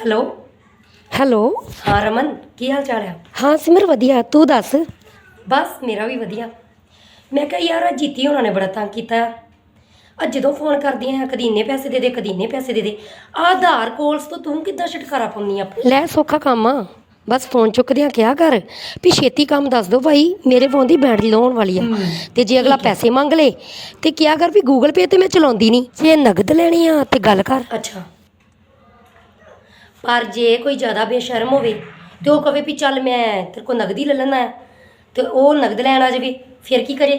Hello. Hello. ਹਾਂ ਰਮਨ ਕੀ ਹਾਲ ਚਾਲ ਹੈ? ਹਾਂ ਸਿਮਰ ਵਧੀਆ। ਤੂੰ ਦੱਸ? ਬਸ ਮੇਰਾ ਵੀ ਵਧੀਆ। ਮੈਂ ਕਿਹਾ ਯਾਰ ਆ ਜੀਤੀ ਉਹਨਾਂ ਨੇ ਬੜਾ ਤੰਗ ਕੀਤਾ। ਆ ਜਦੋਂ ਫੋਨ ਕਰਦੀਆਂ ਕਦੀ ਇੰਨੇ ਪੈਸੇ ਦੇ ਦੇ ਕਦੀ ਇੰਨੇ ਪੈਸੇ ਦੇ ਦੇ। ਆਧਾਰ ਕੋਲਸ ਤੋਂ ਤੂੰ ਕਿੱਦਾਂ ਛਟਕਾਰਾ ਪਾਉਣੀ ਆ? ਲੈ ਸੌਖਾ ਕੰਮ ਆ। ਬਸ ਫੋਨ ਚੁੱਕਦਿਆਂ ਕਿਹਾ ਕਰ ਵੀ ਛੇਤੀ ਕੰਮ ਦੱਸ ਦੋ ਭਾਈ ਮੇਰੇ ਫੋਨ ਦੀ ਬੈਟਰੀ ਲਾਉਣ ਵਾਲੀ ਆ। ਤੇ ਜੇ ਅਗਲਾ ਪੈਸੇ ਮੰਗ ਲੇ ਤੇ ਕਿਹਾ ਕਰ ਵੀ ਗੂਗਲ ਪੇ ਤੇ ਮੈਂ ਚਲਾਉਂਦੀ ਨਹੀਂ। ਜੇ ਨਗਦ ਲੈਣੀ ਆ ਤੇ ਗੱਲ ਕਰ। ਅੱਛਾ। ਪਰ ਜੇ ਕੋਈ ਜ਼ਿਆਦਾ ਬੇਸ਼ਰਮ ਹੋਵੇ ਤੇ ਉਹ ਕਵੇ ਵੀ ਚੱਲ ਮੈਂ ਤੇਰੇ ਕੋ ਨਗਦੀ ਲੈ ਲੈਣਾ ਤੇ ਉਹ ਨਗਦ ਲੈਣ ਆ ਜਾਵੇ ਫਿਰ ਕੀ ਕਰੇ?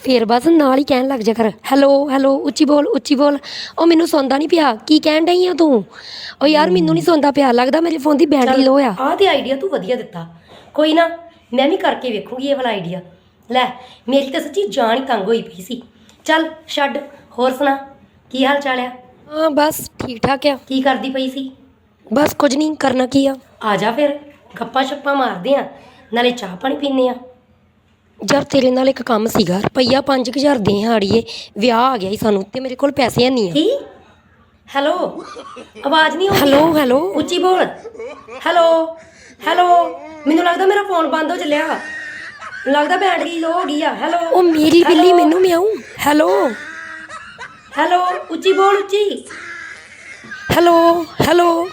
ਫੇਰ ਬਸ ਨਾਲ ਹੀ ਕਹਿਣ ਲੱਗ ਜਾ ਕਰ। ਹੈਲੋ ਹੈਲੋ ਉੱਚੀ ਬੋਲ ਉੱਚੀ ਬੋਲ। ਉਹ ਮੈਨੂੰ ਸੁਣਦਾ ਨਹੀਂ ਪਿਆ। ਕੀ ਕਹਿਣ ਡਈ ਆ ਤੂੰ? ਉਹ ਯਾਰ ਮੈਨੂੰ ਨਹੀਂ ਸੁਣਦਾ ਪਿਆ। ਲੱਗਦਾ ਮੇਰੇ ਫੋਨ ਦੀ ਬੈਟਰੀ ਲੋ ਆ। ਆਹ ਤੇ ਆਈਡੀਆ ਤੂੰ ਵਧੀਆ ਦਿੱਤਾ। ਕੋਈ ਨਾ ਮੈਂ ਵੀ ਕਰਕੇ ਵੇਖੂੰਗੀ ਇਹ ਵਾਲਾ ਆਈਡੀਆ ਲੈ ਮੇਰੀ ਤਾਂ ਸੱਚੀ ਜਾਨ ਹੀ ਤੰਗ ਹੋਈ ਪਈ ਸੀ। ਚੱਲ ਛੱਡ। ਹੋਰ ਸੁਣਾ ਕੀ ਹਾਲ ਚਾਲ ਆ? ਹਾਂ ਬਸ ਠੀਕ ਠਾਕ ਆ। ਕੀ ਕਰਦੀ ਪਈ ਸੀ? ਬਸ ਕੁਝ ਨਹੀਂ ਕਰਨਾ ਕੀ ਆ? ਆ ਜਾ ਫਿਰ ਗੱਪਾਂ ਛੱਪਾਂ ਮਾਰਦੇ ਆ ਨਾਲੇ ਚਾਹ ਪਾਣੀ ਪੀਨੇ ਆ। ਯਾਰ ਤੇਰੇ ਨਾਲ ਇੱਕ ਕੰਮ ਸੀਗਾ ਰੁਪਈਆ 5000 ਦੇ ਹਾੜੀਏ ਵਿਆਹ ਆ ਗਿਆ ਸੀ ਸਾਨੂੰ ਤੇ ਮੇਰੇ ਕੋਲ ਪੈਸੇ ਨਹੀਂ ਆ। ਕੀ? ਹੈਲੋ ਆਵਾਜ਼ ਨਹੀਂ ਆਉਂਦੀ। Hello hello. ਉੱਚੀ ਬੋਲ। ਹੈਲੋ ਹੈਲੋ ਮੈਨੂੰ ਲੱਗਦਾ ਮੇਰਾ ਫੋਨ ਬੰਦ ਹੋ ਚੱਲਿਆ। ਲੱਗਦਾ ਬੈਟਰੀ ਲੋ ਹੋ ਗਈ ਆ ਹੈਲੋ। ਉਹ ਮੇਰੀ ਬਿੱਲੀ ਮੈਨੂੰ ਮਿਆਉ ਹੈਲੋ। ਹੈਲੋ ਉੱਚੀ ਬੋਲ ਉੱਚੀ। Hello hello.